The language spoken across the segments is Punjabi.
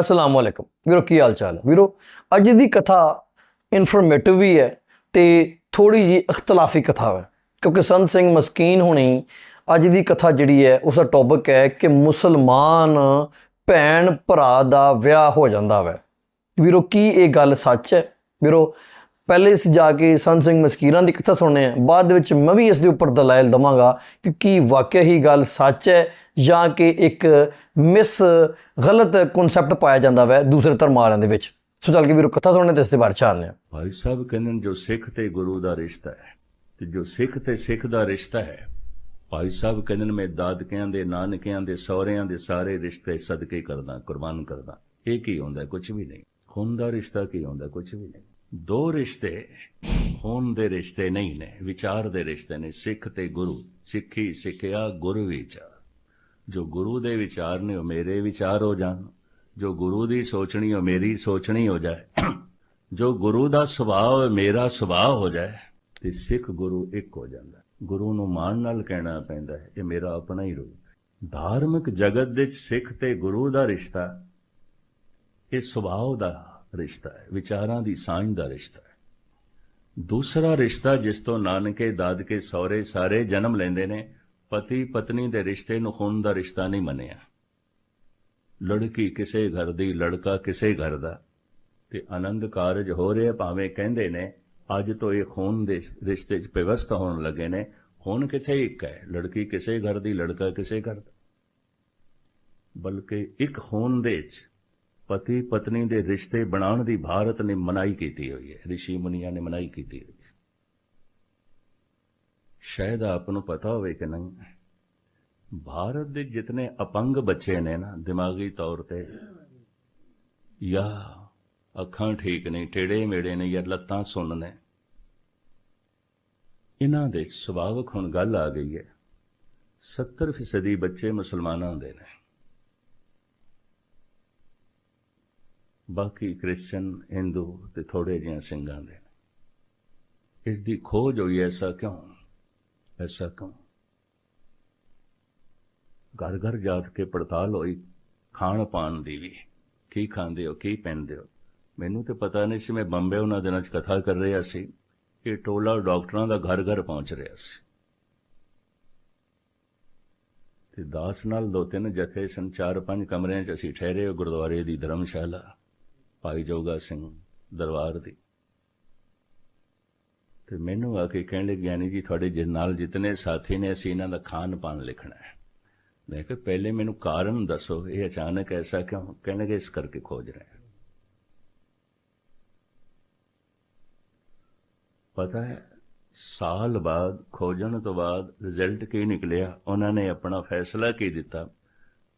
ਅਸਲਾਮ ਵਾਲੇਕਮ ਵੀਰੋ, ਕੀ ਹਾਲ ਚਾਲ ਹੈ ਵੀਰੋ, ਅੱਜ ਦੀ ਕਥਾ ਇਨਫੋਰਮੇਟਿਵ ਵੀ ਹੈ ਤੇ ਥੋੜੀ ਜੀ ਇਖਤਲਾਫੀ ਕਥਾ ਹੈ। ਕਿਉਂਕਿ ਸੰਤ ਸਿੰਘ ਮਸਕੀਨ ਹੁਣੀ ਅੱਜ ਦੀ ਕਥਾ ਜਿਹੜੀ ਹੈ, ਉਸ ਦਾ ਟੌਪਿਕ ਹੈ ਕਿ ਮੁਸਲਮਾਨ ਭੈਣ ਭਰਾ ਦਾ ਵਿਆਹ ਹੋ ਜਾਂਦਾ ਵੈ। ਵੀਰੋ, ਕੀ ਇਹ ਗੱਲ ਸੱਚ ਹੈ? ਵੀਰੋ ਪਹਿਲੇ ਇਸ ਜਾ ਕੇ ਸੰਤ ਸਿੰਘ ਮਸਕੀਰਾਂ ਦੀ ਕਥਾ ਸੁਣਨੇ ਆ। ਬਾਅਦ ਵਿੱਚ ਮੈਂ ਵੀ ਇਸ ਦੇ ਉੱਪਰ ਦਲਾਇਲ ਦਵਾਂਗਾ ਕਿ ਕੀ ਵਾਕਿਆ ਹੀ ਗੱਲ ਸੱਚ ਹੈ ਜਾਂ ਕਿ ਇੱਕ ਮਿਸ ਗਲਤ ਕਨਸੈਪਟ ਪਾਇਆ ਜਾਂਦਾ ਵੈ ਦੂਸਰੇ ਧਰਮ ਵਾਲਿਆਂ ਦੇ ਵਿੱਚ। ਸੋ ਚੱਲ ਕੇ ਵੀਰੋ, ਕਥਾ ਸੁਣਨੇ ਤੇ ਇਸ ਦੇ ਬਾਰੇ ਚਾਹਨੇ ਆ। ਭਾਈ ਸਾਹਿਬ ਕਹਿੰਦੇ ਨੇ, ਜੋ ਸਿੱਖ ਤੇ ਗੁਰੂ ਦਾ ਰਿਸ਼ਤਾ ਹੈ ਤੇ ਜੋ ਸਿੱਖ ਤੇ ਸਿੱਖ ਦਾ ਰਿਸ਼ਤਾ ਹੈ, ਭਾਈ ਸਾਹਿਬ ਕਹਿੰਦੇ ਨੇ, ਮੈਂ ਦਾਦਕਿਆਂ ਦੇ, ਨਾਨਕਿਆਂ ਦੇ, ਸਹੁਰਿਆਂ ਦੇ ਸਾਰੇ ਰਿਸ਼ਤੇ ਸਦਕੇ ਕਰਦਾ, ਕੁਰਬਾਨ ਕਰਦਾ। ਇਹ ਕੀ ਹੁੰਦਾ? ਕੁਝ ਵੀ ਨਹੀਂ। ਖੂਨ ਦਾ ਰਿਸ਼ਤਾ ਕੀ ਹੁੰਦਾ? ਕੁਝ ਵੀ ਨਹੀਂ। ਦੋ ਰਿਸ਼ਤੇ ਹੋਣ ਦੇ ਰਿਸ਼ਤੇ ਨਹੀਂ ਨੇ, ਵਿਚਾਰ ਦੇ ਰਿਸ਼ਤੇ ਨੇ, ਸਿੱਖ ਤੇ ਗੁਰੂ, ਸਿੱਖੀ ਸਿੱਖਿਆ ਗੁਰੂ ਵਿਚਾਰ ਜੋ ਗੁਰੂ ਦੇ ਵਿਚਾਰ ਨੇ ਉਹ ਮੇਰੇ ਵਿਚਾਰ ਹੋ ਜਾਣ, ਜੋ ਗੁਰੂ ਦੀ ਸੋਚਣੀ ਉਹ ਮੇਰੀ ਸੋਚਣੀ ਹੋ ਜਾਏ। ਜੋ ਗੁਰੂ ਦਾ ਸੁਭਾਅ ਮੇਰਾ ਸੁਭਾਅ ਹੋ ਜਾਏ, ਤੇ ਸਿੱਖ ਗੁਰੂ ਇੱਕ ਹੋ ਜਾਂਦਾ। ਗੁਰੂ ਨੂੰ ਮਾਣ ਨਾਲ ਕਹਿਣਾ ਪੈਂਦਾ ਹੈ, ਇਹ ਮੇਰਾ ਆਪਣਾ ਹੀ ਰੂਪ ਹੈ। ਧਾਰਮਿਕ ਜਗਤ ਵਿੱਚ ਸਿੱਖ ਤੇ ਗੁਰੂ ਦਾ ਰਿਸ਼ਤਾ, ਇਹ ਸੁਭਾਅ ਦਾ ਰਿਸ਼ਤਾ ਹੈ, ਵਿਚਾਰਾਂ ਦੀ ਸਾਂਝ ਦਾ ਰਿਸ਼ਤਾ ਹੈ। ਦੂਸਰਾ ਰਿਸ਼ਤਾ ਜਿਸ ਤੋਂ ਨਾਨਕੇ, ਦਾਦਕੇ, ਸਹੁਰੇ ਸਾਰੇ ਜਨਮ ਲੈਂਦੇ ਨੇ, ਪਤੀ, ਪਤਨੀ ਦੇ ਰਿਸ਼ਤੇ ਨੂੰ ਖੂਨ ਦਾ ਰਿਸ਼ਤਾ ਨਹੀਂ ਮੰਨਿਆ। ਲੜਕੀ ਕਿਸੇ ਘਰ ਦੀ, ਲੜਕਾ ਕਿਸੇ ਘਰ ਦਾ, ਤੇ ਆਨੰਦ ਕਾਰਜ ਹੋ ਰਿਹਾ ਭਾਵੇਂ ਕਹਿੰਦੇ ਨੇ, ਅੱਜ ਤੋਂ ਇਹ ਖੂਨ ਦੇ ਰਿਸ਼ਤੇ 'ਚ ਵਿਵਸਥ ਹੋਣ ਲੱਗੇ ਨੇ ਹੁਣ ਕਿਥੇ ਇੱਕ ਹੈ? ਲੜਕੀ ਕਿਸੇ ਘਰ ਦੀ, ਲੜਕਾ ਕਿਸੇ ਘਰ ਦਾ। ਬਲਕਿ ਇੱਕ ਖੂਨ ਦੇ 'ਚ ਪਤੀ ਪਤਨੀ ਦੇ ਰਿਸ਼ਤੇ ਬਣਾਉਣ ਦੀ ਭਾਰਤ ਨੇ ਮਨਾਈ ਕੀਤੀ ਹੋਈ ਹੈ। ਰਿਸ਼ੀ ਮੁਨੀਆਂ ਨੇ ਮਨਾਈ ਕੀਤੀ ਹੋਈ ਹੈ। ਸ਼ਾਇਦ ਆਪ ਨੂੰ ਪਤਾ ਹੋਵੇ ਕਿ ਨਹੀਂ, ਭਾਰਤ ਦੇ ਜਿਤਨੇ ਅਪੰਗ ਬੱਚੇ ਨੇ ਨਾ, ਦਿਮਾਗੀ ਤੌਰ ਤੇ ਜਾਂ ਅੱਖਾਂ ਠੀਕ ਨਹੀਂ ਟੇੜੇ ਮੇੜੇ ਨੇ ਜਾਂ ਲੱਤਾਂ ਸੁੰਨ ਨੇ, ਇਹਨਾਂ ਦੇ ਸੁਭਾਵਕ ਹੁਣ ਗੱਲ ਆ ਗਈ ਹੈ। 70% ਬੱਚੇ ਮੁਸਲਮਾਨਾਂ ਦੇ ਨੇ। ਬਾਕੀ ਕ੍ਰਿਸਚੀਅਨ ਹਿੰਦੂ ਤੇ ਥੋੜੇ ਜਿਹਾ ਸਿੰਘਾਂ ਦੇ ਇਸ ਦੀ ਖੋਜ ਹੋਈ ਐਸਾ ਕਿਉਂ? ਐਸਾ ਕਿਉਂ? ਘਰ ਘਰ ਜਾਤ ਕੇ ਪੜਤਾਲ ਹੋਈ, ਖਾਣ ਪਾਣ ਦੀ ਵੀ। ਕੀ ਖਾਂਦੇ ਹੋ, ਕੀ ਪਹਿਨਦੇ ਹੋ? ਮੈਨੂੰ ਤੇ ਪਤਾ ਨਹੀਂ ਸੀ, ਮੈਂ ਬੰਬੇ ਉਹਨਾਂ ਦਿਨਾਂ 'ਚ ਕਥਾ ਕਰ ਰਿਹਾ ਸੀ ਇਹ ਟੋਲਾ ਡਾਕਟਰਾਂ ਦਾ ਘਰ ਘਰ ਪਹੁੰਚ ਰਿਹਾ ਸੀ। ਤੇ ਦਾਸ ਨਾਲ ਦੋ ਤਿੰਨ ਜਥੇ ਸਨ, ਚਾਰ ਪੰਜ ਕਮਰਿਆਂ 'ਚ ਅਸੀਂ ਠਹਿਰੇ ਗੁਰਦੁਆਰੇ ਦੀ ਧਰਮਸ਼ਾਲਾ। ਭਾਈ ਜੋਗਾ ਸਿੰਘ ਦਰਬਾਰ ਦੀ। ਤੇ ਮੈਨੂੰ ਆ ਕੇ ਕਹਿਣ ਗਿਆਨੀ ਜੀ, ਤੁਹਾਡੇ ਜਿ, ਨਾਲ ਜਿਤਨੇ ਸਾਥੀ ਨੇ, ਅਸੀਂ ਇਹਨਾਂ ਦਾ ਖਾਣ ਪਾਨ ਲਿਖਣਾ ਹੈ। ਮੈਂ ਕਿਹਾ, ਪਹਿਲੇ ਮੈਨੂੰ ਕਾਰਨ ਦੱਸੋ, ਇਹ ਅਚਾਨਕ ਐਸਾ ਕਿਉਂ? ਕਹਿਣਗੇ ਇਸ ਕਰਕੇ ਖੋਜ ਰਹੇ ਹਾਂ। ਪਤਾ ਹੈ, ਸਾਲ ਬਾਅਦ, ਖੋਜਣ ਤੋਂ ਬਾਅਦ ਰਿਜ਼ਲਟ ਕੀ ਨਿਕਲਿਆ? ਉਹਨਾਂ ਨੇ ਆਪਣਾ ਫੈਸਲਾ ਕੀ ਦਿੱਤਾ?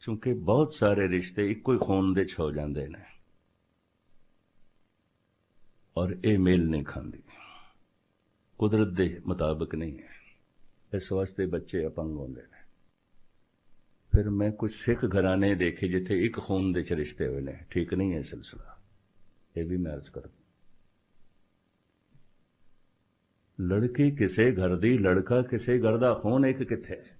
ਕਿਉਂਕਿ ਬਹੁਤ ਸਾਰੇ ਰਿਸ਼ਤੇ ਇੱਕੋ ਹੀ ਖੂਨ ਦੇ ਚ ਹੋ ਜਾਂਦੇ ਨੇ। ਔਰ ਇਹ ਮੇਲ ਨਹੀਂ ਖਾਂਦੀ। ਕੁਦਰਤ ਦੇ ਮੁਤਾਬਕ ਨਹੀਂ ਹੈ। ਇਸ ਵਾਸਤੇ ਬੱਚੇ ਅਪੰਗ ਹੁੰਦੇ ਨੇ। ਫਿਰ ਮੈਂ ਕੁਝ ਸਿੱਖ ਘਰਾਣੇ ਦੇਖੇ ਜਿੱਥੇ ਇੱਕ ਖੂਨ ਦੇ ਚ ਰਿਸ਼ਤੇ ਹੋਏ ਨੇ। ਠੀਕ ਨਹੀਂ ਹੈ ਸਿਲਸਿਲਾ। ਇਹ ਵੀ ਮੈਂ ਅਰਜ਼ ਕਰਦਾ ਲੜਕੀ ਕਿਸੇ ਘਰ ਦੀ, ਲੜਕਾ ਕਿਸੇ ਘਰ ਦਾ, ਖੂਨ ਇੱਕ ਕਿੱਥੇ ਹੈ?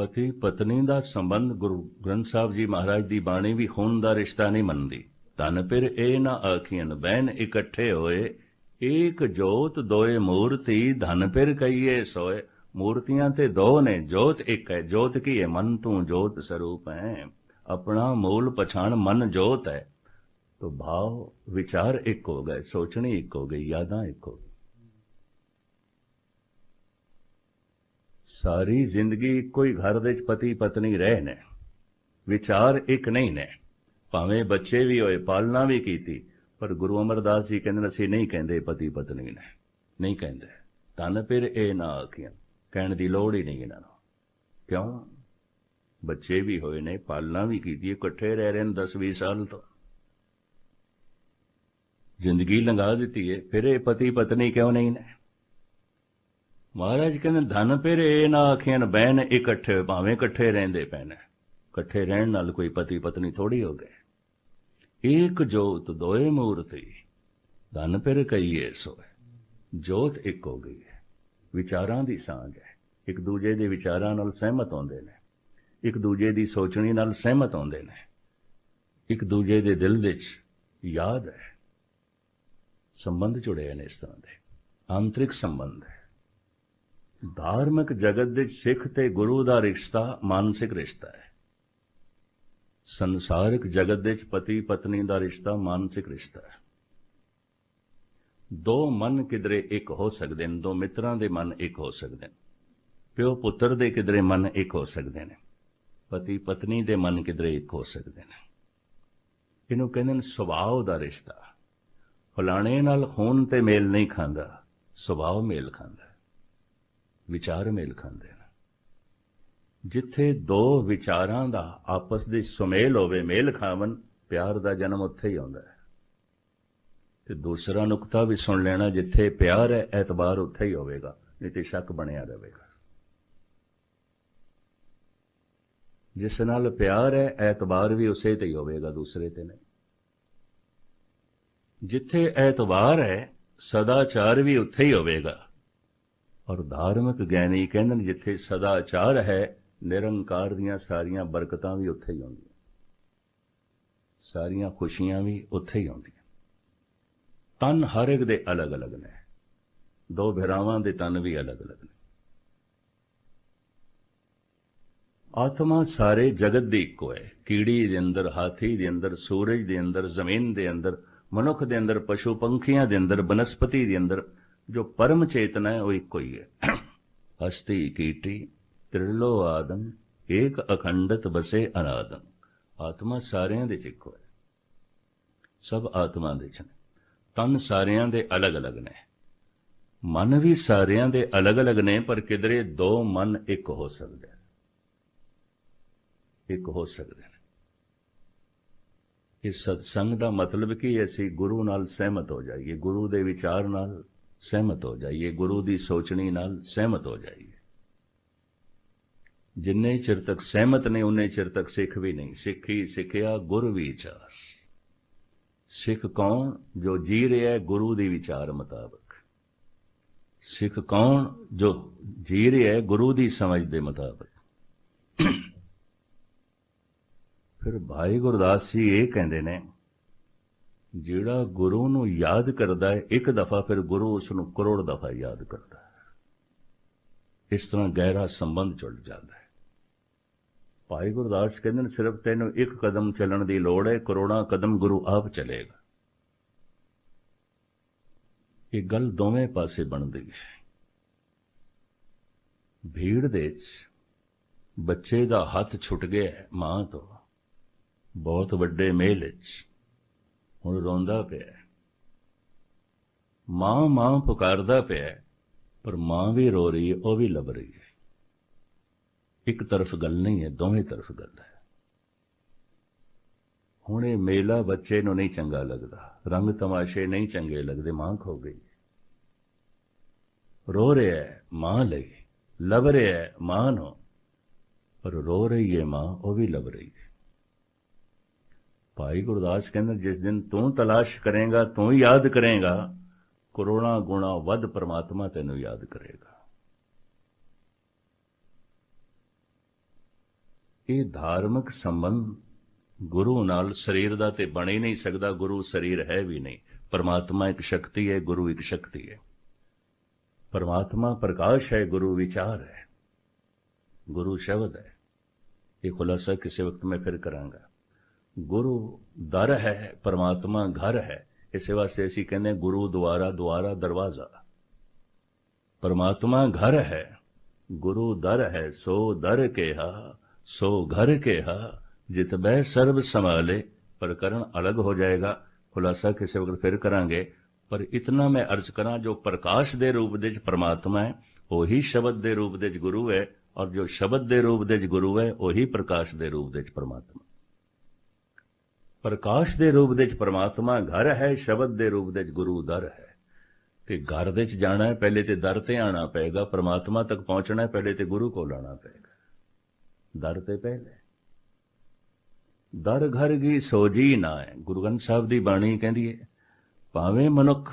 ਪਤੀ ਪਤਨੀ ਦਾ ਸੰਬੰਧ ਗੁਰੂ ਗ੍ਰੰਥ ਸਾਹਿਬ ਜੀ ਮਹਾਰਾਜ ਦੀ ਬਾਣੀ ਵੀ ਹੋਣ ਦਾ ਰਿਸ਼ਤਾ ਨਹੀਂ ਮੰਨਦੀ। ਤਨ ਫਿਰ ਇਹ ਨਾ ਆਖੀਨ ਬੈਨ ਇਕੱਠੇ ਹੋਏ, ਏਕ ਜੋਤ ਦੋਏ ਮੂਰਤੀ, ਧਨ ਫਿਰ ਕਈਏ ਸੋਏ। ਮੂਰਤੀਆਂ ਤੇ ਦੋ ਨੇ, ਜੋਤ ਇੱਕ ਹੈ, ਜੋਤ ਕੀ ਹੈ ਮਨ ਤੂੰ ਜੋਤ ਸਰੂਪ ਹੈ। ਆਪਣਾ ਮੂਲ ਪਛਾਣ ਮਨ ਜੋਤ ਹੈ। ਤੋ ਭਾਵ ਵਿਚਾਰ ਇੱਕ ਹੋ ਗਏ, ਸੋਚਣੀ ਇੱਕ ਹੋ ਗਈ, ਯਾਦਾਂ ਇੱਕ ਹੋ ਗਈ ਸਾਰੀ ਜ਼ਿੰਦਗੀ ਇੱਕੋ ਹੀ ਘਰ ਦੇ ਵਿੱਚ ਪਤੀ ਪਤਨੀ ਰਹੇ ਨੇ। ਵਿਚਾਰ ਇੱਕ ਨਹੀਂ ਨੇ। ਭਾਵੇਂ ਬੱਚੇ ਵੀ ਹੋਏ ਪਾਲਣਾ ਵੀ ਕੀਤੀ ਪਰ ਗੁਰੂ ਅਮਰਦਾਸ ਜੀ ਕਹਿੰਦੇ ਨੇ, ਅਸੀਂ ਨਹੀਂ ਕਹਿੰਦੇ ਪਤੀ ਪਤਨੀ ਨੇ। ਨਹੀਂ ਕਹਿੰਦੇ। ਤਨ ਫਿਰ ਇਹ ਨਾ ਆਖੀਆਂ। ਕਹਿਣ ਦੀ ਲੋੜ ਹੀ ਨਹੀਂ ਇਹਨਾਂ ਨੂੰ। ਕਿਉਂ? ਬੱਚੇ ਵੀ ਹੋਏ ਨੇ ਪਾਲਣਾ ਵੀ ਕੀਤੀ ਇਕੱਠੇ ਰਹਿ ਰਹੇ ਨੇ 10 20 ਸਾਲ ਤੋਂ। ਜ਼ਿੰਦਗੀ ਲੰਘਾ ਦਿੱਤੀ ਹੈ ਫਿਰ ਇਹ ਪਤੀ ਪਤਨੀ ਕਿਉਂ ਨਹੀਂ ਨੇ? ਮਹਾਰਾਜ ਕਹਿੰਦੇ, ਧਨ ਫਿਰ ਇਹ ਨਾ ਆਖੀਆਂ ਬਹਿਨ ਇਕੱਠੇ, ਭਾਵੇਂ ਇਕੱਠੇ ਰਹਿੰਦੇ ਪਏ ਇਕੱਠੇ ਰਹਿਣ ਨਾਲ ਕੋਈ ਪਤੀ ਪਤਨੀ ਥੋੜੀ ਹੋ ਗਏ। ਇੱਕ ਜੋਤ ਦੋਏ ਮੂਰਤੀ, ਧਨ ਫਿਰ ਕਹੀਏ ਸੋਏ। ਜੋਤ ਇੱਕ ਹੋ ਗਈ ਹੈ, ਵਿਚਾਰਾਂ ਦੀ ਸਾਂਝ ਹੈ। ਇੱਕ ਦੂਜੇ ਦੇ ਵਿਚਾਰਾਂ ਨਾਲ ਸਹਿਮਤ ਹੁੰਦੇ ਨੇ। ਇੱਕ ਦੂਜੇ ਦੀ ਸੋਚਣੀ ਨਾਲ ਸਹਿਮਤ ਹੁੰਦੇ ਨੇ। ਇੱਕ ਦੂਜੇ ਦੇ ਦਿਲ ਵਿੱਚ ਯਾਦ ਹੈ। ਸੰਬੰਧ ਜੁੜੇ ਨੇ ਇਸ ਤਰ੍ਹਾਂ ਦੇ। ਆਂਤਰਿਕ ਸੰਬੰਧ ਹੈ। ਧਾਰਮਿਕ ਜਗਤ ਦੇ ਸਿੱਖ ਤੇ ਗੁਰੂ ਦਾ ਰਿਸ਼ਤਾ ਮਾਨਸਿਕ ਰਿਸ਼ਤਾ ਹੈ। ਸੰਸਾਰਿਕ ਜਗਤ ਵਿੱਚ ਪਤੀ ਪਤਨੀ ਦਾ ਰਿਸ਼ਤਾ ਮਾਨਸਿਕ ਰਿਸ਼ਤਾ ਹੈ। ਦੋ ਮਨ ਕਿਦਰੇ ਇੱਕ ਹੋ ਸਕਦੇ ਨੇ, ਦੋ ਮਿੱਤਰਾਂ ਦੇ ਮਨ ਇੱਕ ਹੋ ਸਕਦੇ ਨੇ, ਪਿਓ ਪੁੱਤਰ ਦੇ ਕਿਦਰੇ ਮਨ ਇੱਕ ਹੋ ਸਕਦੇ ਨੇ, ਪਤੀ ਪਤਨੀ ਦੇ ਮਨ ਕਿਦਰੇ ਇੱਕ ਹੋ ਸਕਦੇ ਨੇ। ਇਹਨੂੰ ਕਹਿੰਦੇ ਨੇ ਸੁਭਾਅ ਦਾ ਰਿਸ਼ਤਾ। ਫਲਾਣੇ ਨਾਲ ਖੂਨ ਤੇ ਮੇਲ ਨਹੀਂ ਖਾਂਦਾ, ਸੁਭਾਅ ਮੇਲ ਖਾਂਦਾ। ਵਿਚਾਰ ਮੇਲ ਖਾਂਦੇ ਨੇ ਜਿੱਥੇ ਦੋ ਵਿਚਾਰਾਂ ਦਾ ਆਪਸ ਦੇ ਸੁਮੇਲ ਹੋਵੇ, ਮੇਲ ਖਾਵਨ ਪਿਆਰ ਦਾ ਜਨਮ ਉੱਥੇ ਹੀ ਆਉਂਦਾ ਹੈ। ਤੇ ਦੂਸਰਾ ਨੁਕਤਾ ਵੀ ਸੁਣ ਲੈਣਾ, ਜਿੱਥੇ ਪਿਆਰ ਹੈ ਐਤਬਾਰ ਉੱਥੇ ਹੀ ਹੋਵੇਗਾ, ਨਹੀਂ ਤੇ ਸ਼ੱਕ ਬਣਿਆ ਰਹੇਗਾ। ਜਿਸ ਨਾਲ ਪਿਆਰ ਹੈ ਐਤਬਾਰ ਵੀ ਉਸੇ ਤੇ ਹੀ ਹੋਵੇਗਾ, ਦੂਸਰੇ ਤੇ ਨਹੀਂ। ਜਿੱਥੇ ਐਤਵਾਰ ਹੈ, ਸਦਾਚਾਰ ਵੀ ਉੱਥੇ ਹੀ ਹੋਵੇਗਾ ਔਰ ਧਾਰਮਿਕ ਗਿਆਨੀ ਕਹਿੰਦੇ ਨੇ ਜਿੱਥੇ ਸਦਾਚਾਰ ਹੈ, ਨਿਰੰਕਾਰ ਦੀਆਂ ਸਾਰੀਆਂ ਬਰਕਤਾਂ ਵੀ ਉੱਥੇ ਹੀ ਆਉਂਦੀਆਂ। ਸਾਰੀਆਂ ਖੁਸ਼ੀਆਂ ਵੀ ਉੱਥੇ ਹੀ ਆਉਂਦੀਆਂ। ਤਨ ਹਰ ਇੱਕ ਦੇ ਅਲੱਗ-ਅਲੱਗ ਨੇ। ਦੋ ਭਰਾਵਾਂ ਦੇ ਤਨ ਵੀ ਅਲੱਗ-ਅਲੱਗ ਨੇ। ਆਤਮਾ ਸਾਰੇ ਜਗਤ ਦੀ ਇੱਕੋ ਹੈ। ਕੀੜੀ ਦੇ ਅੰਦਰ, ਹਾਥੀ ਦੇ ਅੰਦਰ, ਸੂਰਜ ਦੇ ਅੰਦਰ, ਜ਼ਮੀਨ ਦੇ ਅੰਦਰ, ਮਨੁੱਖ ਦੇ ਅੰਦਰ, ਪਸ਼ੂ ਪੰਖੀਆਂ ਦੇ ਅੰਦਰ, ਬਨਸਪਤੀ ਦੇ ਅੰਦਰ ਜੋ ਪਰਮ ਚੇਤਨਾ ਹੈ, ਉਹ ਇੱਕੋ ਹੀ ਹੈ। ਹਸਤੀ ਕੀਟੀ, ਤ੍ਰਿਲੋ ਆਦਮ, ਏਕ ਅਖੰਡਤ ਬਸੇ ਅਨਾਦਮ। ਆਤਮਾ ਸਾਰਿਆਂ ਦੇ ਚ ਇੱਕੋ ਹੈ। ਸਭ ਆਤਮਾ ਦੇ ਚ ਨੇ। ਤਨ ਸਾਰਿਆਂ ਦੇ ਅਲੱਗ-ਅਲੱਗ ਨੇ। ਮਨ ਵੀ ਸਾਰਿਆਂ ਦੇ ਅਲੱਗ-ਅਲੱਗ ਨੇ, ਪਰ ਕਿਧਰੇ ਦੋ ਮਨ ਇੱਕ ਹੋ ਸਕਦੇ ਨੇ। ਇੱਕ ਹੋ ਸਕਦੇ ਨੇ। ਇਸ ਸਤਸੰਗ ਦਾ ਮਤਲਬ ਕੀ ਅਸੀਂ ਗੁਰੂ ਨਾਲ ਸਹਿਮਤ ਹੋ ਜਾਈਏ। ਗੁਰੂ ਦੇ ਵਿਚਾਰ ਨਾਲ ਸਹਿਮਤ ਹੋ ਜਾਈਏ, ਗੁਰੂ ਦੀ ਸੋਚਣੀ ਨਾਲ ਸਹਿਮਤ ਹੋ ਜਾਈਏ। ਜਿੰਨੇ ਚਿਰ ਤੱਕ ਸਹਿਮਤ ਨੇ, ਉਨੇ ਚਿਰ ਤੱਕ ਸਿੱਖ ਵੀ ਨਹੀਂ। ਸਿੱਖੀ ਸਿੱਖਿਆ ਗੁਰ ਵਿਚਾਰ। ਸਿੱਖ ਕੌਣ ਜੋ ਜੀ ਰਿਹਾ ਹੈ ਗੁਰੂ ਦੇ ਵਿਚਾਰ ਮੁਤਾਬਕ? ਸਿੱਖ ਕੌਣ ਜੋ ਜੀ ਰਿਹਾ ਹੈ ਗੁਰੂ ਦੀ ਸਮਝ ਦੇ ਮੁਤਾਬਕ? ਫਿਰ ਭਾਈ ਗੁਰਦਾਸ ਜੀ ਇਹ ਕਹਿੰਦੇ ਨੇ ਜਿਹੜਾ ਗੁਰੂ ਨੂੰ ਯਾਦ ਕਰਦਾ ਹੈ, ਇੱਕ ਦਫਾ ਫਿਰ ਗੁਰੂ ਉਸ ਨੂੰ ਕਰੋੜ ਦਫਾ ਯਾਦ ਕਰਦਾ ਹੈ। ਇਸ ਤਰ੍ਹਾਂ ਗਹਿਰਾ ਸੰਬੰਧ ਜੁੜ ਜਾਂਦਾ ਹੈ। ਭਾਈ ਗੁਰਦਾਸ ਕਹਿੰਦੇ ਨੇ, ਸਿਰਫ ਤੈਨੂੰ ਇੱਕ ਕਦਮ ਚੱਲਣ ਦੀ ਲੋੜ ਹੈ, ਕਰੋੜਾਂ ਕਦਮ ਗੁਰੂ ਆਪ ਚਲੇਗਾ। ਇਹ ਗੱਲ ਦੋਵੇਂ ਪਾਸੇ ਬਣਦੀ ਹੈ। ਭੀੜ ਦੇ ਵਿੱਚ ਬੱਚੇ ਦਾ ਹੱਥ ਛੁੱਟ ਗਿਆ ਮਾਂ ਤੋਂ। ਬਹੁਤ ਵੱਡੇ ਮੇਲ ਵਿੱਚ। ਹੁਣ ਰੋਂਦਾ ਪਿਆ ਮਾਂ ਮਾਂ ਪੁਕਾਰਦਾ ਪਿਆ ਪਰ ਮਾਂ ਵੀ ਰੋ ਰਹੀ ਹੈ, ਉਹ ਵੀ ਲੱਭ ਰਹੀ ਹੈ। ਇੱਕ ਤਰਫ ਗੱਲ ਨਹੀਂ ਹੈ, ਦੋਵੇਂ ਤਰਫ ਗੱਲ ਹੈ। ਹੁਣ ਇਹ ਮੇਲਾ ਬੱਚੇ ਨੂੰ ਨਹੀਂ ਚੰਗਾ ਲੱਗਦਾ, ਰੰਗ ਤਮਾਸ਼ੇ ਨਹੀਂ ਚੰਗੇ ਲੱਗਦੇ, ਮਾਂ ਖੋ ਗਈ ਰੋ ਰਿਹਾ ਹੈ ਮਾਂ ਲਈ, ਲੱਭ ਰਿਹਾ ਹੈ ਮਾਂ ਨੂੰ, ਪਰ ਰੋ ਰਹੀ ਹੈ ਮਾਂ, ਉਹ ਵੀ ਲੱਭ ਰਹੀ ਹੈ। ਭਾਈ ਗੁਰਦਾਸ ਕਹਿੰਦਾ, ਜਿਸ ਦਿਨ ਤੂੰ ਤਲਾਸ਼ ਕਰੇਗਾ, ਤੂੰ ਯਾਦ ਕਰੇਗਾ, ਕਰੋੜਾਂ ਗੁਣਾ ਵੱਧ ਪ੍ਰਮਾਤਮਾ ਤੈਨੂੰ ਯਾਦ ਕਰੇਗਾ। ਇਹ ਧਾਰਮਿਕ ਸੰਬੰਧ ਗੁਰੂ ਨਾਲ ਸਰੀਰ ਦਾ ਤੇ ਬਣ ਹੀ ਨਹੀਂ ਸਕਦਾ, ਗੁਰੂ ਸਰੀਰ ਹੈ ਵੀ ਨਹੀਂ। ਪਰਮਾਤਮਾ ਇੱਕ ਸ਼ਕਤੀ ਹੈ, ਗੁਰੂ ਇੱਕ ਸ਼ਕਤੀ ਹੈ। ਪਰਮਾਤਮਾ ਪ੍ਰਕਾਸ਼ ਹੈ, ਗੁਰੂ ਵਿਚਾਰ ਹੈ। ਗੁਰੂ ਸ਼ਬਦ ਹੈ। ਇਹ ਖੁਲਾਸਾ ਕਿਸੇ ਵਕਤ ਮੈਂ ਫਿਰ ਕਰਾਂਗਾ। ਗੁਰੂ ਦਰ ਹੈ, ਪਰਮਾਤਮਾ ਘਰ ਹੈ। ਇਸੇ ਵਾਸਤੇ ਅਸੀਂ ਕਹਿੰਦੇ ਗੁਰੂ ਦੁਆਰਾ ਦੁਆਰਾ ਦਰਵਾਜ਼ਾ। ਪਰਮਾਤਮਾ ਘਰ ਹੈ, ਗੁਰੂ ਦਰ ਹੈ, ਸੋ ਦਰ ਕਿਹਾ, ਸੋ ਘਰ ਕਿਹਾ। ਜਿਤ ਬੈ ਸਰਬ ਸੰਭਾਲੇ ਪ੍ਰਕਰਨ ਅਲੱਗ ਹੋ ਜਾਏਗਾ। ਖੁਲਾਸਾ ਕਿਸੇ ਵਕਤ ਫਿਰ ਕਰਾਂਗੇ। ਪਰ ਇਤਨਾ ਮੈਂ ਅਰਜ਼ ਕਰਾਂ, ਜੋ ਪ੍ਰਕਾਸ਼ ਦੇ ਰੂਪ ਦੇ ਵਿੱਚ ਪਰਮਾਤਮਾ ਹੈ, ਉਹੀ ਸ਼ਬਦ ਦੇ ਰੂਪ ਦੇ ਵਿੱਚ ਗੁਰੂ ਹੈ, ਔਰ ਜੋ ਸ਼ਬਦ ਦੇ ਰੂਪ ਦੇ ਵਿੱਚ ਗੁਰੂ ਹੈ, ਉਹੀ ਪ੍ਰਕਾਸ਼ ਦੇ ਰੂਪ ਦੇ ਵਿੱਚ ਪਰਮਾਤਮਾ। ਪ੍ਰਕਾਸ਼ ਦੇ ਰੂਪ ਦੇ ਵਿੱਚ ਪਰਮਾਤਮਾ ਘਰ ਹੈ, ਸ਼ਬਦ ਦੇ ਰੂਪ ਦੇ ਵਿੱਚ ਗੁਰੂ ਦਰ ਹੈ। ਤੇ ਘਰ ਦੇ ਵਿੱਚ ਜਾਣਾ ਹੈ, ਪਹਿਲੇ ਤੇ ਦਰ ਤੇ ਆਣਾ ਪਏਗਾ, ਪਰਮਾਤਮਾ ਤੱਕ ਪਹੁੰਚਣਾ ਹੈ, ਪਹਿਲੇ ਤੇ ਗੁਰੂ ਕੋਲ ਆਣਾ ਪਏਗਾ। ਦਰ ਤੇ ਪਹਿਲੇ। ਦਰ ਘਰ ਕੀ ਸੋਜੀ ਨਾ ਹੈ। ਗੁਰੂ ਗ੍ਰੰਥ ਸਾਹਿਬ ਦੀ ਬਾਣੀ ਕਹਿੰਦੀ ਹੈ, ਭਾਵੇਂ ਮਨੁੱਖ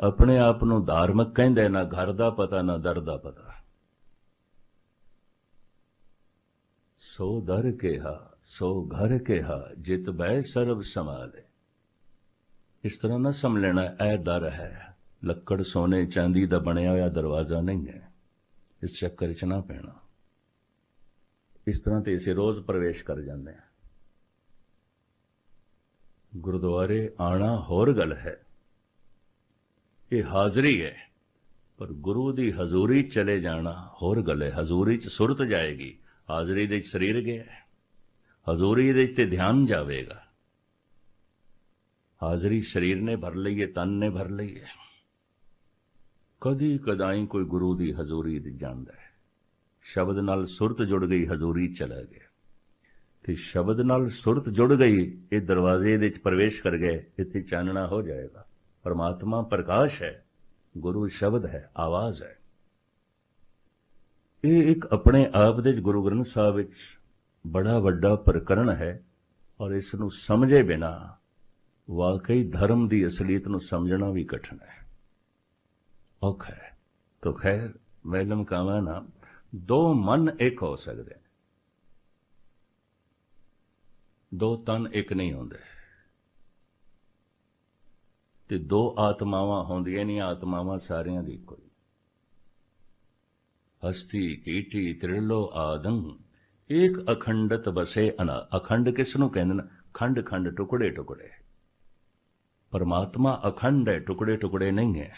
ਆਪਣੇ ਆਪ ਨੂੰ ਧਾਰਮਿਕ ਕਹਿੰਦਾ ਨਾ ਘਰ ਦਾ ਪਤਾ, ਨਾ ਦਰ ਦਾ ਪਤਾ। ਸੋ ਦਰ ਕਿਹਾ ਸੋ ਘਰ ਕਿਹਾ, ਜਿਤ ਬੈ ਸਰਬ ਸਮਾਲੇ ਇਸ ਤਰ੍ਹਾਂ ਨਾ ਸਮਝ ਲੈਣਾ, ਇਹ ਦਰ ਹੈ। ਲੱਕੜ ਸੋਨੇ ਚਾਂਦੀ ਦਾ ਬਣਿਆ ਹੋਇਆ ਦਰਵਾਜ਼ਾ ਨਹੀਂ ਹੈ। ਇਸ ਚੱਕਰ 'ਚ ਨਾ ਪੈਣਾ। ਇਸ ਤਰ੍ਹਾਂ ਤੇ ਇਸੇ ਰੋਜ਼ ਪ੍ਰਵੇਸ਼ ਕਰ ਜਾਂਦੇ ਆ ਗੁਰਦੁਆਰੇ ਆਣਾ ਹੋਰ ਗੱਲ ਹੈ। ਇਹ ਹਾਜ਼ਰੀ ਹੈ, ਪਰ ਗੁਰੂ ਦੀ ਹਜ਼ੂਰੀ ਚਲੇ ਜਾਣਾ ਹੋਰ ਗੱਲ ਹੈ। ਹਜ਼ੂਰੀ ਚ ਸੁਰਤ ਜਾਏਗੀ। ਹਾਜ਼ਰੀ ਦੇ ਸਰੀਰ ਗਿਆ ਹੈ। ਹਜ਼ੂਰੀ ਦੇ ਤੇ ਧਿਆਨ ਜਾਵੇਗਾ। ਹਾਜ਼ਰੀ ਸਰੀਰ ਨੇ ਭਰ ਲਈ ਹੈ, ਤਨ ਨੇ ਭਰ ਲਈ ਹੈ। ਕਦੀ ਕਦਾਈ ਕੋਈ ਗੁਰੂ ਦੀ ਹਜ਼ੂਰੀ ਦੀ ਜਾਂਦਾ ਹੈ। ਸ਼ਬਦ ਨਾਲ ਸੁਰਤ ਜੁੜ ਗਈ, ਹਜ਼ੂਰੀ ਚਲਾ ਗਿਆ। ਤੇ ਸ਼ਬਦ ਨਾਲ ਸੁਰਤ ਜੁੜ ਗਈ, ਇਹ ਦਰਵਾਜ਼ੇ ਦੇ ਵਿੱਚ ਪ੍ਰਵੇਸ਼ ਕਰ ਗਏ, ਇੱਥੇ ਚਾਨਣਾ ਹੋ ਜਾਏਗਾ। ਪਰਮਾਤਮਾ ਪ੍ਰਕਾਸ਼ ਹੈ, ਗੁਰੂ ਸ਼ਬਦ ਹੈ, ਆਵਾਜ਼ ਹੈ। ਇਹ ਇੱਕ ਆਪਣੇ ਆਪ ਦੇ ਗੁਰੂ ਗ੍ਰੰਥ ਸਾਹਿਬ ਵਿੱਚ ਬੜਾ ਵੱਡਾ ਪ੍ਰਕਰਣ ਹੈ ਔਰ ਇਸ ਨੂੰ ਸਮਝੇ ਬਿਨਾ ਵਾਕਈ ਧਰਮ ਦੀ ਅਸਲੀਅਤ ਨੂੰ ਸਮਝਣਾ ਵੀ ਕਠਿਨ ਹੈ। ਔਖਾ ਹੈ। ਤੋ ਖੈਰ, ਮੈਂ ਲਮਕਾਵਾਂ ਨਾ ਦੋ ਮਨ ਇੱਕ ਹੋ ਸਕਦੇ ਨੇ। ਦੋ ਤਨ ਇੱਕ ਨਹੀਂ ਹੁੰਦੇ। ਤੇ ਦੋ ਆਤਮਾਵਾਂ ਹੁੰਦੀਆਂ ਨਹੀਂ, ਆਤਮਾਵਾਂ ਸਾਰਿਆਂ ਦੀ ਇੱਕੋ ਹੀ ਹਸਤੀ, ਕੀਟੀ ਤ੍ਰਿਲੋ ਆਦੰ। ਇੱਕ ਅਖੰਡਤ ਵਸੇ ਅਨਾ। ਅਖੰਡ ਕਿਸ ਨੂੰ ਕਹਿੰਦੇ ਨੇ? ਖੰਡ ਖੰਡ, ਟੁਕੜੇ ਟੁਕੜੇ। ਪਰਮਾਤਮਾ ਅਖੰਡ ਹੈ, ਟੁਕੜੇ ਟੁਕੜੇ ਨਹੀਂ ਹੈ।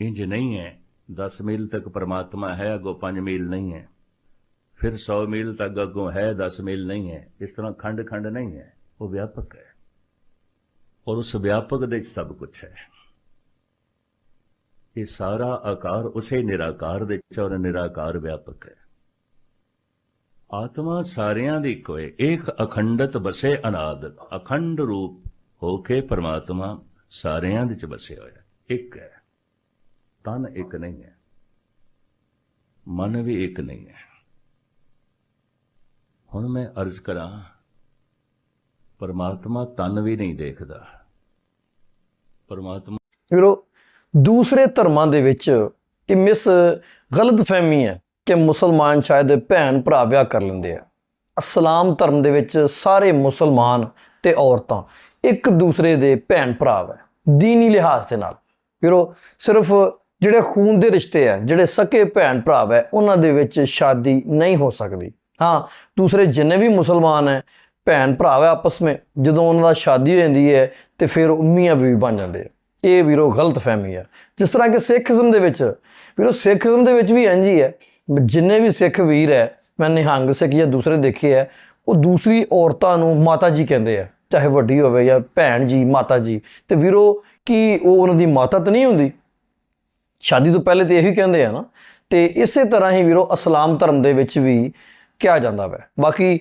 ਇੰਜ ਨਹੀਂ ਹੈ 10 ਮੀਲ ਤੱਕ ਪਰਮਾਤਮਾ ਹੈ, ਅਗੋ 5 ਮੀਲ ਨਹੀਂ ਹੈ। ਫਿਰ 100 ਮੀਲ ਤੱਕ ਅਗੋ ਹੈ 10 ਮੀਲ ਨਹੀਂ ਹੈ। ਇਸ ਤਰ੍ਹਾਂ ਖੰਡ ਖੰਡ ਨਹੀਂ ਹੈ। ਉਹ ਵਿਆਪਕ ਹੈ। ਔਰ ਉਸ ਵਿਆਪਕ ਦੇ ਸਭ ਕੁਝ ਹੈ। ਇਹ ਸਾਰਾ ਆਕਾਰ ਉਸੇ ਨਿਰਾਕਾਰ ਦੇ ਵਿੱਚ ਔਰ ਨਿਰਾਕਾਰ ਵਿਆਪਕ ਹੈ। ਆਤਮਾ ਸਾਰਿਆਂ ਦੀ ਇੱਕੋ ਹੈ ਏਕ ਅਖੰਡਤ ਬਸੇ ਅਨਾਦ, ਅਖੰਡ ਰੂਪ ਹੋ ਕੇ ਪਰਮਾਤਮਾ ਸਾਰਿਆਂ ਵਿੱਚ ਬਸੇ ਹੋਇਆ। ਇੱਕ ਹੈ, ਤਨ ਇੱਕ ਨਹੀਂ ਹੈ, ਮਨ ਵੀ ਇੱਕ ਨਹੀਂ ਹੈ। ਹੁਣ ਮੈਂ ਅਰਜ਼ ਕਰਾਂ, ਪਰਮਾਤਮਾ ਤਨ ਵੀ ਨਹੀਂ ਦੇਖਦਾ। ਪਰਮਾਤਮਾ ਵੀਰੋ, ਦੂਸਰੇ ਧਰਮਾਂ ਦੇ ਵਿੱਚ ਇਹ ਮਿਸ ਗਲਤਫਹਿਮੀ ਹੈ ਕਿ ਮੁਸਲਮਾਨ ਸ਼ਾਇਦ ਭੈਣ ਭਰਾ ਵਿਆਹ ਕਰ ਲੈਂਦੇ ਆ। ਇਸਲਾਮ ਧਰਮ ਦੇ ਵਿੱਚ ਸਾਰੇ ਮੁਸਲਮਾਨ ਤੇ ਔਰਤਾਂ ਇੱਕ ਦੂਸਰੇ ਦੇ ਭੈਣ ਭਰਾ ਹੈ ਦੀਨੀ ਲਿਹਾਜ਼ ਦੇ ਨਾਲ। ਵੀਰੋ, ਸਿਰਫ ਜਿਹੜੇ ਖੂਨ ਦੇ ਰਿਸ਼ਤੇ ਆ, ਜਿਹੜੇ ਸਕੇ ਭੈਣ ਭਰਾ ਹੈ ਉਹਨਾਂ ਦੇ ਵਿੱਚ ਸ਼ਾਦੀ ਨਹੀਂ ਹੋ ਸਕਦੀ। ਹਾਂ, ਦੂਸਰੇ ਜਿੰਨੇ ਵੀ ਮੁਸਲਮਾਨ ਹੈ, ਭੈਣ ਭਰਾ ਹੈ ਆਪਸ ਵਿੱਚ, ਜਦੋਂ ਉਹਨਾਂ ਦਾ ਸ਼ਾਦੀ ਹੋ ਜਾਂਦੀ ਹੈ ਤੇ ਫਿਰ ਉਹ ਮੀਆਂ ਬੀਵੀ ਬਣ ਜਾਂਦੇ ਆ। ਇਹ ਵੀਰੋ ਗਲਤ ਫਹਿਮੀ ਹੈ ਜਿਸ ਤਰ੍ਹਾਂ ਕਿ ਸਿੱਖੀਜ਼ਮ ਦੇ ਵਿੱਚ, ਵੀਰੋ ਸਿੱਖੀਜ਼ਮ ਦੇ ਵਿੱਚ ਵੀ ਇੰਝ ਹੀ ਹੈ ਜਿੰਨੇ ਵੀ ਸਿੱਖ ਵੀਰ ਹੈ, ਮੈਂ ਨਿਹੰਗ ਸਿੱਖ ਜਾਂ ਦੂਸਰੇ ਦੇਖੇ ਹੈ, ਉਹ ਦੂਸਰੀ ਔਰਤਾਂ ਨੂੰ ਮਾਤਾ ਜੀ ਕਹਿੰਦੇ ਆ। ਚਾਹੇ ਵੱਡੀ ਹੋਵੇ ਜਾਂ ਭੈਣ ਜੀ, ਮਾਤਾ ਜੀ। ਤੇ ਵੀਰੋ, ਕੀ ਉਹ ਉਹਨਾਂ ਦੀ ਮਾਤਾ ਤਾਂ ਨਹੀਂ ਹੁੰਦੀ? ਸ਼ਾਦੀ ਤੋਂ ਪਹਿਲੇ ਤੇ ਇਹੀ ਕਹਿੰਦੇ ਆ ਨਾ। ਤੇ ਇਸੇ ਤਰ੍ਹਾਂ ਹੀ ਵੀਰੋ ਇਸਲਾਮ ਧਰਮ ਦੇ ਵਿੱਚ ਵੀ ਕਿਹਾ ਜਾਂਦਾ ਵੈ। ਬਾਕੀ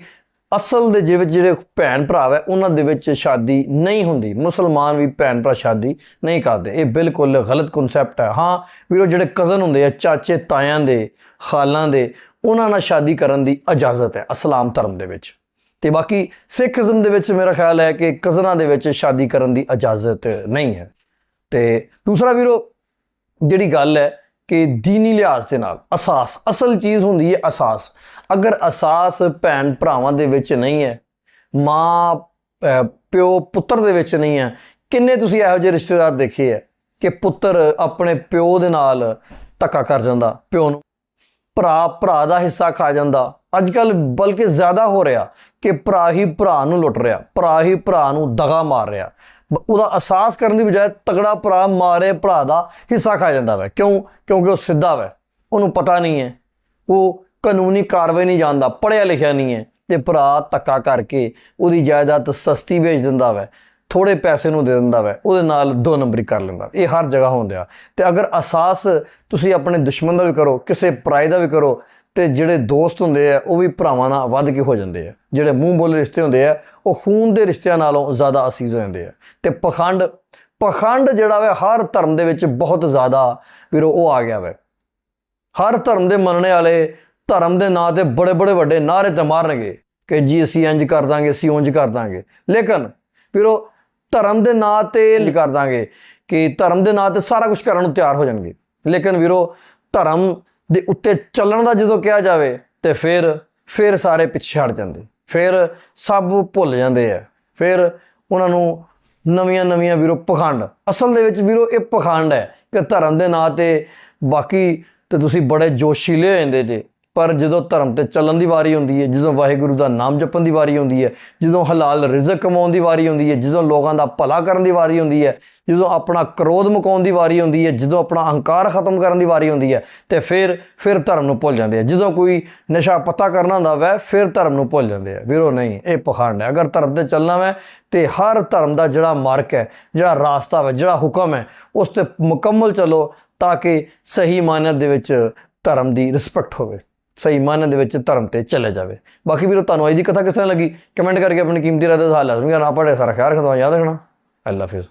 ਅਸਲ ਦੇ ਜਿਵੇਂ ਜਿਹੜੇ ਭੈਣ ਭਰਾ ਹੈ, ਉਹਨਾਂ ਦੇ ਵਿੱਚ ਸ਼ਾਦੀ ਨਹੀਂ ਹੁੰਦੀ। ਮੁਸਲਮਾਨ ਵੀ ਭੈਣ ਭਰਾ ਸ਼ਾਦੀ ਨਹੀਂ ਕਰਦੇ। ਇਹ ਬਿਲਕੁਲ ਗਲਤ ਕਨਸੈਪਟ ਹੈ। ਹਾਂ, ਵੀਰੋ, ਜਿਹੜੇ ਕਜ਼ਨ ਹੁੰਦੇ ਆ, ਚਾਚੇ ਤਾਇਆਂ ਦੇ ਖਾਲਾਂ ਦੇ, ਉਹਨਾਂ ਨਾਲ ਸ਼ਾਦੀ ਕਰਨ ਦੀ ਇਜਾਜ਼ਤ ਹੈ ਇਸਲਾਮ ਧਰਮ ਦੇ ਵਿੱਚ। ਤੇ ਬਾਕੀ ਸਿੱਖੀਜ਼ਮ ਦੇ ਵਿੱਚ ਮੇਰਾ ਖਿਆਲ ਹੈ ਕਿ ਕਜ਼ਨਾਂ ਦੇ ਵਿੱਚ ਸ਼ਾਦੀ ਕਰਨ ਦੀ ਇਜਾਜ਼ਤ ਨਹੀਂ ਹੈ। ਤੇ ਦੂਸਰਾ ਵੀਰੋ, ਜਿਹੜੀ ਗੱਲ ਹੈ ਕਿ ਦੀਨੀ ਲਿਹਾਜ਼ ਦੇ ਨਾਲ ਅਸਾਸ, ਅਸਲ ਚੀਜ਼ ਹੁੰਦੀ ਹੈ ਅਸਾਸ। ਅਗਰ ਅਸਾਸ ਭੈਣ ਭਰਾਵਾਂ ਦੇ ਵਿੱਚ ਨਹੀਂ ਹੈ, ਮਾਂ ਪਿਓ, ਪੁੱਤਰ ਦੇ ਵਿੱਚ ਨਹੀਂ ਹੈ, ਕਿੰਨੇ ਤੁਸੀਂ ਇਹੋ ਜਿਹੇ ਰਿਸ਼ਤੇਦਾਰ ਦੇਖੇ ਹੈ ਕਿ ਪੁੱਤਰ ਆਪਣੇ ਪਿਓ ਦੇ ਨਾਲ ਧੱਕਾ ਕਰ ਜਾਂਦਾ, ਪਿਓ ਨੂੰ। ਭਰਾ ਭਰਾ ਦਾ ਹਿੱਸਾ ਖਾ ਜਾਂਦਾ। ਅੱਜ ਕੱਲ ਬਲਕਿ ਜ਼ਿਆਦਾ ਹੋ ਰਿਹਾ ਕਿ ਭਰਾ ਹੀ ਭਰਾ ਨੂੰ ਲੁੱਟ ਰਿਹਾ, ਭਰਾ ਹੀ ਭਰਾ ਨੂੰ ਦਗਾ ਮਾਰ ਰਿਹਾ। ਉਹਦਾ ਅਹਿਸਾਸ ਕਰਨ ਦੀ ਬਜਾਏ ਤਗੜਾ ਭਰਾ ਮਾਰੇ ਭਰਾ ਦਾ ਹਿੱਸਾ ਖਾ ਜਾਂਦਾ ਵੈ। ਕਿਉਂ? ਕਿਉਂਕਿ ਉਹ ਸਿੱਧਾ ਵੈ। ਉਹਨੂੰ ਪਤਾ ਨਹੀਂ ਹੈ ਉਹ ਕਾਨੂੰਨੀ ਕਾਰਵਾਈ ਨਹੀਂ ਜਾਣਦਾ, ਪੜ੍ਹਿਆ ਲਿਖਿਆ ਨਹੀਂ ਹੈ ਤੇ ਭਰਾ ਧੱਕਾ ਕਰਕੇ ਉਹਦੀ ਜਾਇਦਾਦ ਸਸਤੀ ਵੇਚ ਦਿੰਦਾ ਵੈ। ਥੋੜੇ ਪੈਸੇ ਨੂੰ ਦੇ ਦਿੰਦਾ ਵੈ। ਉਹਦੇ ਨਾਲ ਦੋ ਨੰਬਰੀ ਕਰ ਲੈਂਦਾ ਇਹ ਹਰ ਜਗ੍ਹਾ ਹੁੰਦਾ ਤੇ ਅਗਰ ਅਹਿਸਾਸ ਤੁਸੀਂ ਆਪਣੇ ਦੁਸ਼ਮਣ ਦਾ ਵੀ ਕਰੋ, ਕਿਸੇ ਪਰਾਏ ਦਾ ਵੀ ਕਰੋ ਤੇ ਜਿਹੜੇ ਦੋਸਤ ਹੁੰਦੇ ਆ, ਉਹ ਵੀ ਭਰਾਵਾਂ ਨਾਲ ਵੱਧ ਕੇ ਹੋ ਜਾਂਦੇ ਆ। ਜਿਹੜੇ ਮੂੰਹ ਬੋਲੇ ਰਿਸ਼ਤੇ ਹੁੰਦੇ ਆ, ਉਹ ਖੂਨ ਦੇ ਰਿਸ਼ਤਿਆਂ ਨਾਲੋਂ ਜ਼ਿਆਦਾ ਅਸੀਜ਼ ਹੋ ਜਾਂਦੇ ਆ। ਤੇ ਪਖੰਡ ਪਖੰਡ ਜਿਹੜਾ ਵਾ, ਹਰ ਧਰਮ ਦੇ ਵਿੱਚ ਬਹੁਤ ਜ਼ਿਆਦਾ ਵੀਰੋ, ਉਹ ਆ ਗਿਆ ਵਾ। ਹਰ ਧਰਮ ਦੇ ਮੰਨਣੇ ਵਾਲੇ, ਧਰਮ ਦੇ ਨਾਂ ਤੇ ਬੜੇ ਬੜੇ ਵੱਡੇ ਨਾਅਰੇ ਤੇ ਮਾਰਨਗੇ ਕਿ ਜੀ, ਅਸੀਂ ਇੰਜ ਕਰ ਦਾਂਗੇ, ਅਸੀਂ ਉਂਝ ਕਰ ਦਾਂਗੇ। ਲੇਕਿਨ ਵੀਰੋ, ਧਰਮ ਦੇ ਨਾਂ ਤੇ ਇੰਝ ਕਰ ਦਾਂਗੇ ਕਿ ਧਰਮ ਦੇ ਨਾਂ ਤੇ ਸਾਰਾ ਕੁਝ ਕਰਨ ਨੂੰ ਤਿਆਰ ਹੋ ਜਾਣਗੇ। ਲੇਕਿਨ ਵੀਰੋ, ਧਰਮ ਦੇ ਉੱਤੇ ਚੱਲਣ ਦਾ ਜਦੋਂ ਕਿਹਾ ਜਾਵੇ ਤੇ ਫਿਰ ਫਿਰ ਸਾਰੇ ਪਿੱਛੇ ਹਟ ਜਾਂਦੇ। ਫਿਰ ਸਭ ਭੁੱਲ ਜਾਂਦੇ ਆ। ਫਿਰ ਉਹਨਾਂ ਨੂੰ ਨਵੀਆਂ ਨਵੀਆਂ ਵੀਰੋ ਪਖੰਡ। ਅਸਲ ਦੇ ਵਿੱਚ ਵੀਰੋ ਇਹ ਪਖੰਡ ਹੈ ਕਿ ਧਰਮ ਦੇ ਨਾਂ ਤੇ ਬਾਕੀ ਤੇ ਤੁਸੀਂ ਬੜੇ ਜੋਸ਼ੀਲੇ ਹੋ ਜਾਂਦੇ ਜੇ। ਪਰ ਜਦੋਂ ਧਰਮ ਤੇ ਚੱਲਣ ਦੀ ਵਾਰੀ ਹੁੰਦੀ ਹੈ, ਜਦੋਂ ਵਾਹਿਗੁਰੂ ਦਾ ਨਾਮ ਜਪਣ ਦੀ ਵਾਰੀ ਹੁੰਦੀ ਹੈ, ਜਦੋਂ ਹਲਾਲ ਰਿਜ਼ਕ ਕਮਾਉਣ ਦੀ ਵਾਰੀ ਹੁੰਦੀ ਹੈ, ਜਦੋਂ ਲੋਕਾਂ ਦਾ ਭਲਾ ਕਰਨ ਦੀ ਵਾਰੀ ਹੁੰਦੀ ਹੈ, ਜਦੋਂ ਆਪਣਾ ਕ੍ਰੋਧ ਮੁਕਾਉਣ ਦੀ ਵਾਰੀ ਹੁੰਦੀ ਹੈ, ਜਦੋਂ ਆਪਣਾ ਅਹੰਕਾਰ ਖਤਮ ਕਰਨ ਦੀ ਵਾਰੀ ਹੁੰਦੀ ਹੈ, ਤੇ ਫਿਰ ਫਿਰ ਧਰਮ ਨੂੰ ਭੁੱਲ ਜਾਂਦੇ ਆ। ਜਦੋਂ ਕੋਈ ਨਸ਼ਾ ਪਤਾ ਕਰਨਾ ਹੁੰਦਾ ਵੈ, ਫਿਰ ਧਰਮ ਨੂੰ ਭੁੱਲ ਜਾਂਦੇ ਆ। ਵੀਰੋ, ਨਹੀਂ, ਇਹ ਪਖੰਡ ਹੈ। ਅਗਰ ਧਰਮ ਤੇ ਚੱਲਣਾ ਵੈ, ਤੇ ਹਰ ਧਰਮ ਦਾ ਜਿਹੜਾ ਮਾਰਕ ਹੈ, ਜਿਹੜਾ ਰਾਸਤਾ ਹੈ ਜਿਹੜਾ ਹੁਕਮ ਹੈ, ਉਸ ਤੇ ਮੁਕੰਮਲ ਚੱਲੋ, ਤਾਂ ਕਿ ਸਹੀ ਮਾਨਤ ਦੇ ਵਿੱਚ ਧਰਮ ਦੀ ਰਿਸਪੈਕਟ ਹੋਵੇ। ਸਹੀ ਮਾਨਤ ਦੇ ਵਿੱਚ ਧਰਮ ਤੇ ਚੱਲਿਆ ਜਾਵੇ। ਬਾਕੀ ਵੀਰੋ, ਤੁਹਾਨੂੰ ਅੱਜ ਦੀ ਕਥਾ ਕਿਸ ਤਰ੍ਹਾਂ ਲੱਗੀ? ਕਮੈਂਟ ਕਰਕੇ ਆਪਣੀ ਕੀਮਤੀ ਰਾਏ ਦਾ ਹਾਲ ਲਾਜ਼ਮੀ ਕਰਨਾ ਪੜੇ ਸਾਰਾ ਖਿਆਲ ਰੱਖਣਾ ਯਾਦ ਰੱਖਣਾ। ਅੱਲਾ ਹਾਫਿਜ਼